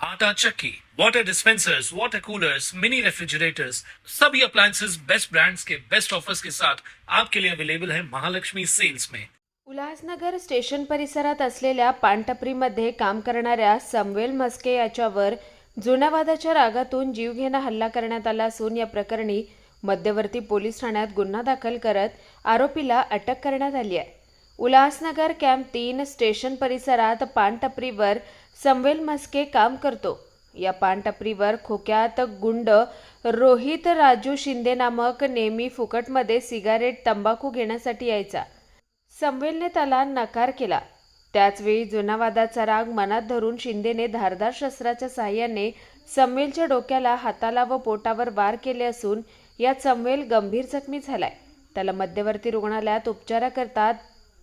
आटा चक्की, water dispensers water coolers mini refrigerators सभी appliances best brands के बेस्ट ऑफर्स के साथ आपके लिए अवेलेबल है महालक्ष्मी सेल्स में। उल्हासनगर स्टेशन परिसरात असलेल्या पानटपरीमध्ये काम करणाऱ्या समवेल मस्के याच्यावर जुन्या वादाच्या रागातून जीवघेणा हल्ला करण्यात आला असून या प्रकरणी मध्यवर्ती पोलीस ठाण्यात गुन्हा दाखल करत आरोपीला अटक करण्यात आली आहे. उल्हासनगर कॅम्प तीन स्टेशन परिसरात पानटपरीवर समवेल मस्के काम करतो. या पानटपरीवर खोक्यात गुंड रोहित राजू शिंदे नामक नेहमी फुकटमध्ये सिगारेट तंबाखू घेण्यासाठी यायचा. संवेलने त्याला नकार केला. त्याचवेळी जुना वादाचा राग मनात धरून शिंदेने धारदार शस्त्राच्या सहाय्याने समवेलच्या डोक्याला हाताला व पोटावर वार केले असून यात संवेल गंभीर जखमी झालाय. त्याला मध्यवर्ती रुग्णालयात उपचाराकरता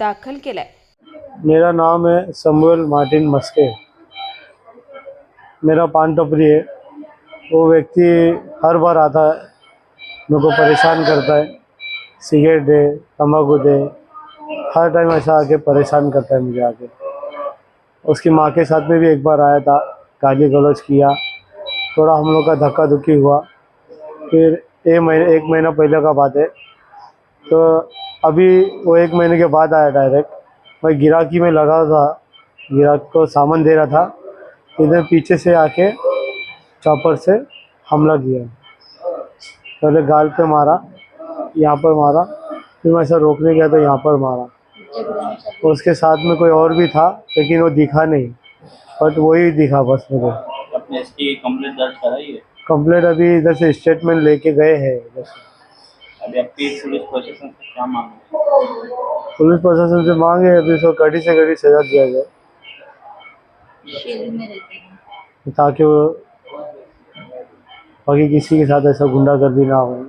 दाखल केलाय. मेरा नाम है समुअल मार्टिन मस्के. मेरा पान टपरी है. वो व्यक्ति हर बार आता है. मेरे को परेशान करता है. सिगरेट दे तम्बाकू दे, हर टाइम ऐसा आके परेशान करता है मुझे आके. उसकी माँ के साथ में भी एक बार आया था, गाली गलौज किया. थोड़ा हम लोग का धक्का धुक्की हुआ. फिर एक महीने, एक महीना पहले का बात है. तो अभी वो एक महीने के बाद आया डायरेक्ट मैं गिराकी में लगा था। गिराक को सामान दे रहा था। इधर पीछे से आके चॉपर से हमला किया। पहले गाल पे मारा यहाँ पर मारा फिर मैं ऐसा रोकने गया तो यहाँ पर मारा। उसके साथ में कोई और भी था लेकिन वो दिखा नहीं। बट वही दिखा बस मुझे। कंप्लेंट दर्ज कराई है? कंप्लेंट अभी इधर से स्टेटमेंट लेके गए हैं। इधर से पुलिस प्रशासन से क्या मांग है पुलिस प्रशासन से मांगे अभी उसको कड़ी से कड़ी सजा दिया जाए। ताकि वो बाकी किसी के साथ ऐसा गुंडागर्दी ना हो।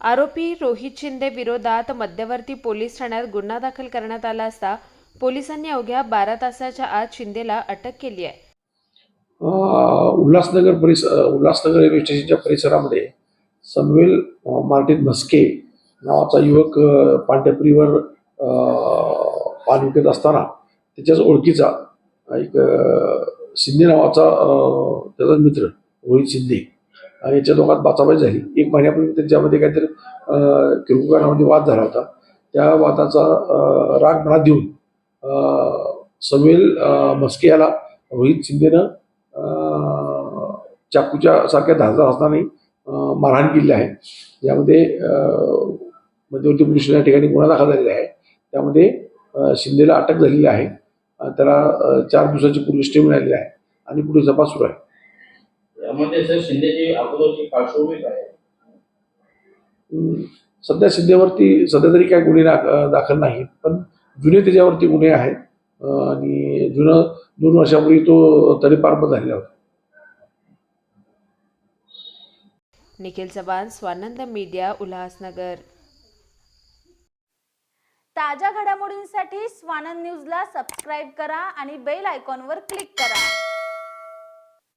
आरोपी रोहित शिंदे विरोधात मध्यवर्ती पोलीस ठाण्यात गुन्हा दाखल करण्यात आला असता पोलिसांनी अवघ्या बारा तासाच्या आत शिंदेला अटक केली आहे. उल्हासनगर परिस उल्हासनगर रेल्वे स्टेशनच्या परिसरामध्ये समवेल मार्टिन म्हस्के नावाचा युवक पांढरपुरीवर पान विकत असताना त्याच्याच ओळखीचा एक शिंदे नावाचा त्याचा मित्र रोहित शिंदे आणि याच्या दोघात बाचाबाई झाली. एक महिन्यापूर्वी त्यांच्यामध्ये काहीतरी अं, किरकोळ वाद झाला होता. त्या वादाचा राग मनात देऊन अं, मस्के म्हस्के याला रोहित शिंदेनं चाकूच्या सारख्या धारदार असतानाही मारहाण केली आहे. यामध्ये मध्यवर्ती पोलीस या ठिकाणी गुन्हा दाखल झालेला आहे. त्यामध्ये शिंदेला अटक झालेली आहे. त्याला चार दिवसाची पोलीस स्टे मिळालेली आहे आणि पुढे तपास सुरू आहे. सध्या शिंदेवरती सध्या तरी काही गुन्हे दाखल नाही पण जुने त्याच्यावरती गुन्हे आहेत. आणि जुनं दोन वर्षापूर्वी तो तडीपार झालेला होता. निखिल चव्हाण स्वानंद मीडिया उल्हासनगर. ताज्या घडामोडींसाठी स्वानंद न्यूजला सबस्क्राईब करा आणि बेल आयकॉनवर क्लिक करा.